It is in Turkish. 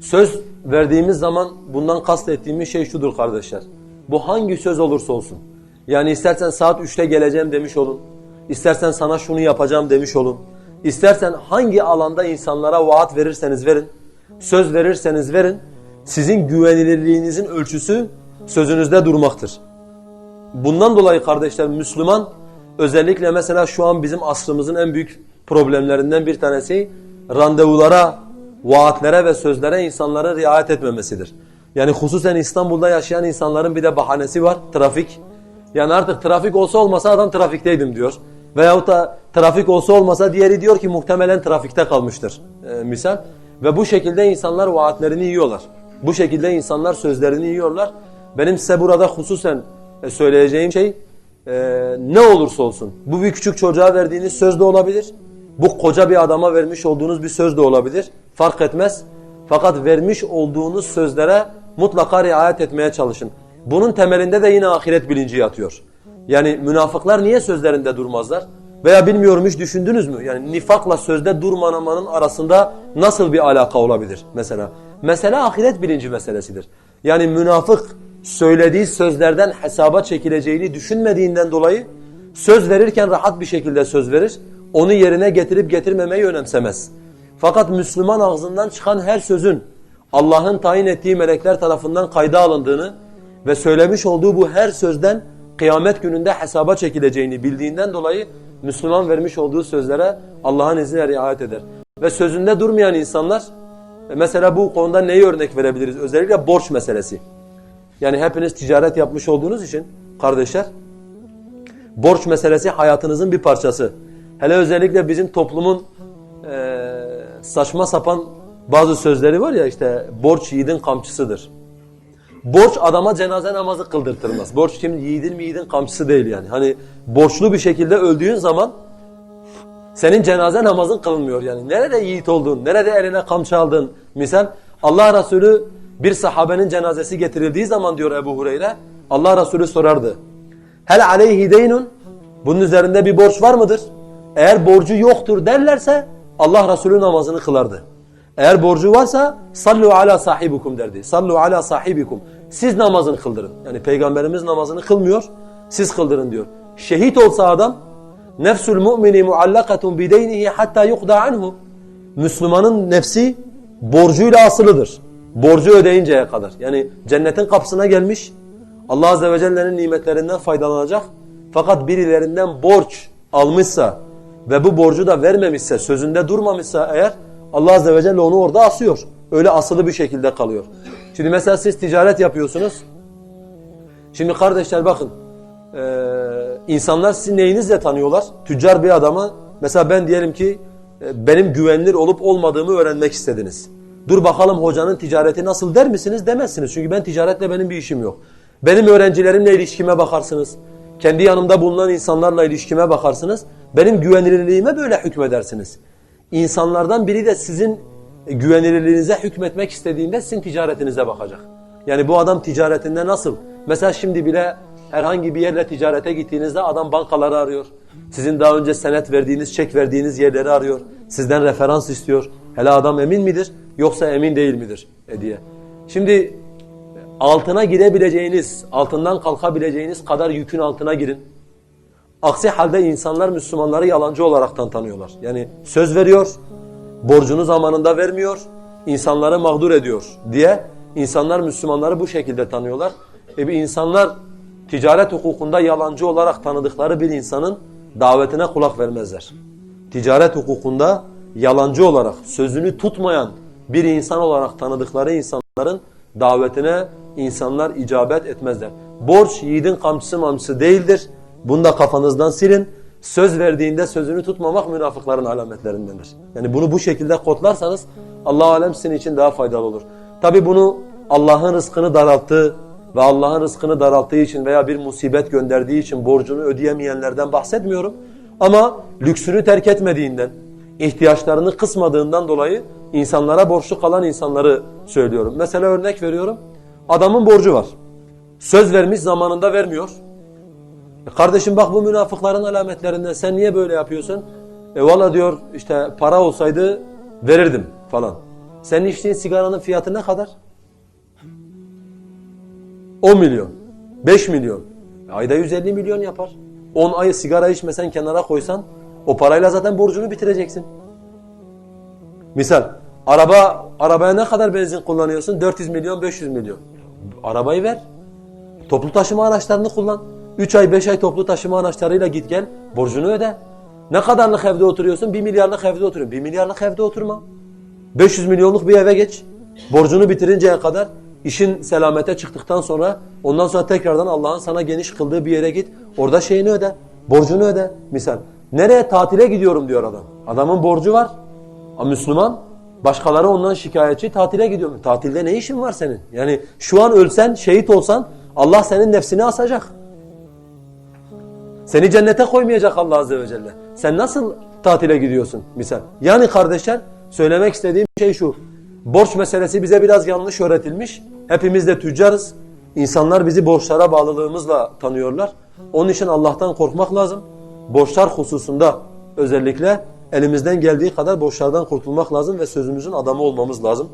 Söz verdiğimiz zaman bundan kastettiğimiz şey şudur kardeşler. Bu hangi söz olursa olsun. Yani istersen saat 3'te geleceğim demiş olun. İstersen sana şunu yapacağım demiş olun. İstersen hangi alanda insanlara vaat verirseniz verin. Söz verirseniz verin. Sizin güvenilirliğinizin ölçüsü sözünüzde durmaktır. Bundan dolayı kardeşler Müslüman özellikle mesela şu an bizim asrımızın en büyük problemlerinden bir tanesi randevulara, vaatlere ve sözlere insanların riayet etmemesidir. Yani hususen İstanbul'da yaşayan insanların bir de bahanesi var, trafik. Yani artık trafik olsa olmasa adam trafikteydim diyor. Veyahut da trafik olsa olmasa diğeri diyor ki muhtemelen trafikte kalmıştır e, misal. Ve bu şekilde insanlar vaatlerini yiyorlar. Bu şekilde insanlar sözlerini yiyorlar. Benim size burada hususen e, söyleyeceğim şey e, ne olursa olsun. Bu bir küçük çocuğa verdiğiniz söz de olabilir. Bu koca bir adama vermiş olduğunuz bir söz de olabilir. Fark etmez. Fakat vermiş olduğunuz sözlere mutlaka riayet etmeye çalışın. Bunun temelinde de yine ahiret bilinci yatıyor. Yani münafıklar niye sözlerinde durmazlar? Veya bilmiyorum hiç düşündünüz mü? Yani nifakla sözde durmamanın arasında nasıl bir alaka olabilir mesela? Mesele ahiret bilinci meselesidir. Yani münafık söylediği sözlerden hesaba çekileceğini düşünmediğinden dolayı söz verirken rahat bir şekilde söz verir. Onu yerine getirip getirmemeyi önemsemez. Fakat Müslüman ağzından çıkan her sözün Allah'ın tayin ettiği melekler tarafından kayda alındığını ve söylemiş olduğu bu her sözden kıyamet gününde hesaba çekileceğini bildiğinden dolayı Müslüman vermiş olduğu sözlere Allah'ın izniyle riayet eder. Ve sözünde durmayan insanlar mesela bu konuda neyi örnek verebiliriz? Özellikle borç meselesi. Yani hepiniz ticaret yapmış olduğunuz için kardeşler borç meselesi hayatınızın bir parçası. Hele özellikle bizim toplumun e, saçma sapan bazı sözleri var ya işte borç yiğidin kamçısıdır. Borç adama cenaze namazı kıldırtırmaz. Borç kim yiğidin mi yiğidin kamçısı değil yani. Hani borçlu bir şekilde öldüğün zaman senin cenaze namazın kılınmıyor yani. Nerede yiğit oldun, nerede eline kamçı aldın. Misal Allah Resulü bir sahabenin cenazesi getirildiği zaman diyor Ebu Hureyre Allah Resulü sorardı. Hel aleyhi deynun bunun üzerinde bir borç var mıdır? Eğer borcu yoktur derlerse Allah Resulü namazını kılardı. Eğer borcu varsa sallu ala sahibukum derdi. Sallu ala sahibikum. Siz namazını kıldırın. Yani peygamberimiz namazını kılmıyor. Siz kıldırın diyor. Şehit olsa adam nefsul mu'mini muallakatun bideynihi hatta yuqda anhu. Müslümanın nefsi borcuyla asılıdır. Borcu ödeyinceye kadar. Yani cennetin kapısına gelmiş. Allah azze ve celle'nin nimetlerinden faydalanacak. Fakat birilerinden borç almışsa ve bu borcu da vermemişse, sözünde durmamışsa eğer Allah azze ve celle onu orada asıyor. Öyle asılı bir şekilde kalıyor. Şimdi mesela siz ticaret yapıyorsunuz. Şimdi kardeşler bakın. Ee, insanlar sizi neyinizle tanıyorlar? Tüccar bir adama mesela ben diyelim ki benim güvenilir olup olmadığımı öğrenmek istediniz. Dur bakalım hocanın ticareti nasıl der misiniz? Demezsiniz. Çünkü ben ticaretle benim bir işim yok. Benim öğrencilerimle ilişkime bakarsınız. Kendi yanımda bulunan insanlarla ilişkime bakarsınız. Benim güvenilirliğime böyle hükmedersiniz. İnsanlardan biri de sizin güvenilirliğinize hükmetmek istediğinde sizin ticaretinize bakacak. Yani bu adam ticaretinde nasıl? Mesela şimdi bile herhangi bir yerle ticarete gittiğinizde adam bankaları arıyor. Sizin daha önce senet verdiğiniz, çek verdiğiniz yerleri arıyor. Sizden referans istiyor. Hele adam emin midir yoksa emin değil midir e diye. Şimdi altına girebileceğiniz, altından kalkabileceğiniz kadar yükün altına girin. Aksi halde insanlar Müslümanları yalancı olaraktan tanıyorlar. Yani söz veriyor, borcunu zamanında vermiyor, insanları mağdur ediyor diye insanlar Müslümanları bu şekilde tanıyorlar. E bir insanlar ticaret hukukunda yalancı olarak tanıdıkları bir insanın davetine kulak vermezler. Ticaret hukukunda yalancı olarak sözünü tutmayan bir insan olarak tanıdıkları insanların davetine insanlar icabet etmezler. Borç yiğidin kamçısı mamçısı değildir. Bunu da kafanızdan silin. Söz verdiğinde sözünü tutmamak münafıkların alametlerindendir. Yani bunu bu şekilde kodlarsanız Allah alem sizin için daha faydalı olur. Tabi bunu Allah'ın rızkını daralttığı ve Allah'ın rızkını daralttığı için veya bir musibet gönderdiği için borcunu ödeyemeyenlerden bahsetmiyorum. Ama lüksünü terk etmediğinden, ihtiyaçlarını kısmadığından dolayı insanlara borçlu kalan insanları söylüyorum. Mesela örnek veriyorum. Adamın borcu var. Söz vermiş zamanında vermiyor. E kardeşim bak bu münafıkların alametlerinden sen niye böyle yapıyorsun? E valla diyor işte para olsaydı verirdim falan. Senin içtiğin sigaranın fiyatı ne kadar? 10 milyon, 5 milyon. Ayda 150 milyon yapar. 10 ay sigara içmesen kenara koysan o parayla zaten borcunu bitireceksin. Misal araba arabaya ne kadar benzin kullanıyorsun? 400 milyon, 500 milyon. Arabayı ver. Toplu taşıma araçlarını kullan. 3 ay 5 ay toplu taşıma araçlarıyla git gel. Borcunu öde. Ne kadarlık evde oturuyorsun? 1 milyarlık evde oturuyorsun. 1 milyarlık evde oturma. 500 milyonluk bir eve geç. Borcunu bitirinceye kadar işin selamete çıktıktan sonra ondan sonra tekrardan Allah'ın sana geniş kıldığı bir yere git. Orada şeyini öde. Borcunu öde. Misal. Nereye tatile gidiyorum diyor adam. Adamın borcu var. Ama Müslüman başkaları ondan şikayetçi tatile gidiyor. Tatilde ne işin var senin? Yani şu an ölsen, şehit olsan Allah senin nefsini asacak. Seni cennete koymayacak Allah Azze ve Celle. Sen nasıl tatile gidiyorsun misal? Yani kardeşler söylemek istediğim şey şu. Borç meselesi bize biraz yanlış öğretilmiş. Hepimiz de tüccarız. İnsanlar bizi borçlara bağlılığımızla tanıyorlar. Onun için Allah'tan korkmak lazım. Borçlar hususunda özellikle elimizden geldiği kadar borçlardan kurtulmak lazım ve sözümüzün adamı olmamız lazım.